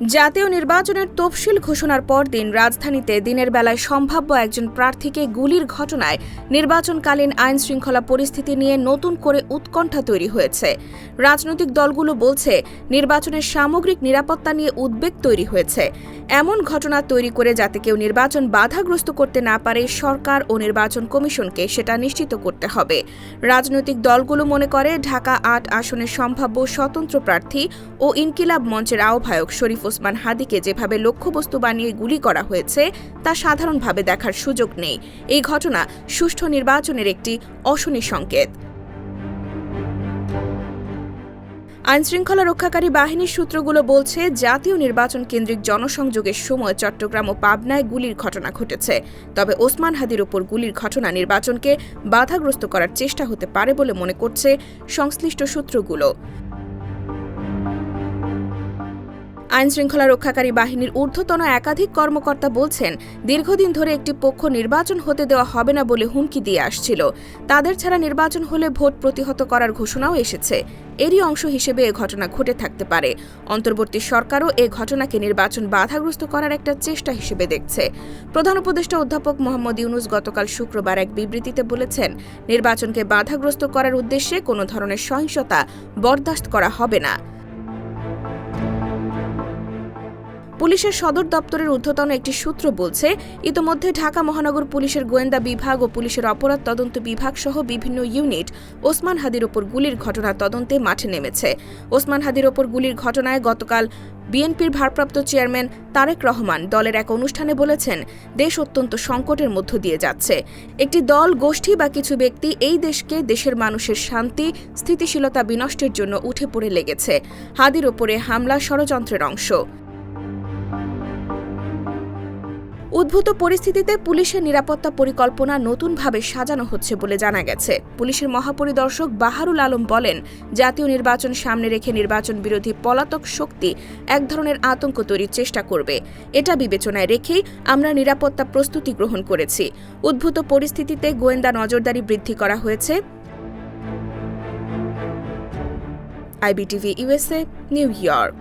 জাতীয় নির্বাচনের তফসিল ঘোষণার পরদিন রাজধানীতে দিনের বেলায় সম্ভাব্য একজন প্রার্থীকে গুলির ঘটনায় নির্বাচনকালীন আইন শৃঙ্খলা পরিস্থিতি নিয়ে নতুন করে উৎকণ্ঠা তৈরি হয়েছে। রাজনৈতিক দলগুলো বলছে, নির্বাচনের সামগ্রিক নিরাপত্তা নিয়ে উদ্বেগ তৈরি হয়েছে। এমন ঘটনা তৈরি করে যাতে কেউ নির্বাচন বাধাগ্রস্ত করতে না পারে, সরকার ও নির্বাচন কমিশনকে সেটা নিশ্চিত করতে হবে। রাজনৈতিক দলগুলো মনে করে, ঢাকা আট আসনের সম্ভাব্য স্বতন্ত্র প্রার্থী ও ইনকিলাব মঞ্চের আহ্বায়ক শরীফ ওসমান হাদিকে যেভাবে লক্ষ্যবস্তু বানিয়ে গুলি করা হয়েছে, তা সাধারণভাবে দেখার সুযোগ নেই। এই ঘটনা সুষ্ঠু নির্বাচনের একটি অশনি সংকেত। আইনশৃঙ্খলা রক্ষাকারী বাহিনীর সূত্রগুলো বলছে, জাতীয় নির্বাচন কেন্দ্রিক জনসংযোগের সময় চট্টগ্রাম ও পাবনায় গুলির ঘটনা ঘটেছে। তবে ওসমান হাদির ওপর গুলির ঘটনা নির্বাচনকে বাধাগ্রস্ত করার চেষ্টা হতে পারে বলে মনে করছে সংশ্লিষ্ট সূত্রগুলো। আইনশৃঙ্খলা রক্ষাকারী বাহিনীর ঊর্ধ্বতন একাধিক কর্মকর্তা বলছেন, দীর্ঘদিন ধরে একটি পক্ষ নির্বাচন হতে দেওয়া হবে না বলে হুমকি দিয়ে আসছিল। তাদের ছাড়া নির্বাচন হলে ভোট প্রতিহত করার ঘোষণাও এসেছে। এরই অংশ হিসেবে এ ঘটনা ঘটে থাকতে পারে। অন্তর্বর্তী সরকারও এ ঘটনাকে নির্বাচন বাধাগ্রস্ত করার একটা চেষ্টা হিসেবে দেখছে। প্রধান উপদেষ্টা অধ্যাপক মোহাম্মদ ইউনুস গতকাল শুক্রবার এক বিবৃতিতে বলেছেন, নির্বাচনকে বাধাগ্রস্ত করার উদ্দেশ্যে কোনো ধরনের সহিংসতা বরদাস্ত করা হবে না। পুলিশের সদর দপ্তরের ঊর্ধ্বতন একটি সূত্র বলছে, ইতোমধ্যে ঢাকা মহানগর পুলিশের গোয়েন্দা বিভাগ ও পুলিশের অপরাধ তদন্ত বিভাগ সহ বিভিন্ন ইউনিট ওসমান হাদির ওপর গুলির ঘটনা তদন্তে মাঠে নেমেছে। ওসমান হাদির ওপর গুলির ঘটনায় গতকাল বিএনপির ভারপ্রাপ্ত চেয়ারম্যান তারেক রহমান দলের এক অনুষ্ঠানে বলেছেন, দেশ অত্যন্ত সংকটের মধ্য দিয়ে যাচ্ছে। একটি দল, গোষ্ঠী বা কিছু ব্যক্তি এই দেশকে দেশের মানুষের শান্তি, স্থিতিশীলতা বিনষ্টের জন্য উঠে পড়ে লেগেছে। হাদির ওপরে হামলা ষড়যন্ত্রের অংশ। উদ্ভূত পরিস্থিতিতে পুলিশের নিরাপত্তা পরিকল্পনা নতুনভাবে সাজানো হচ্ছে বলে জানা গেছে। পুলিশের মহাপরিদর্শক বাহারুল আলম বলেন, জাতীয় নির্বাচন সামনে রেখে নির্বাচন বিরোধী পলাতক শক্তি এক ধরনের আতঙ্ক তৈরির চেষ্টা করবে। এটা বিবেচনায় রেখেই আমরা নিরাপত্তা প্রস্তুতি গ্রহণ করেছি। উদ্ভূত পরিস্থিতিতে গোয়েন্দা নজরদারি বৃদ্ধি করা হয়েছে। IBTV USA New York.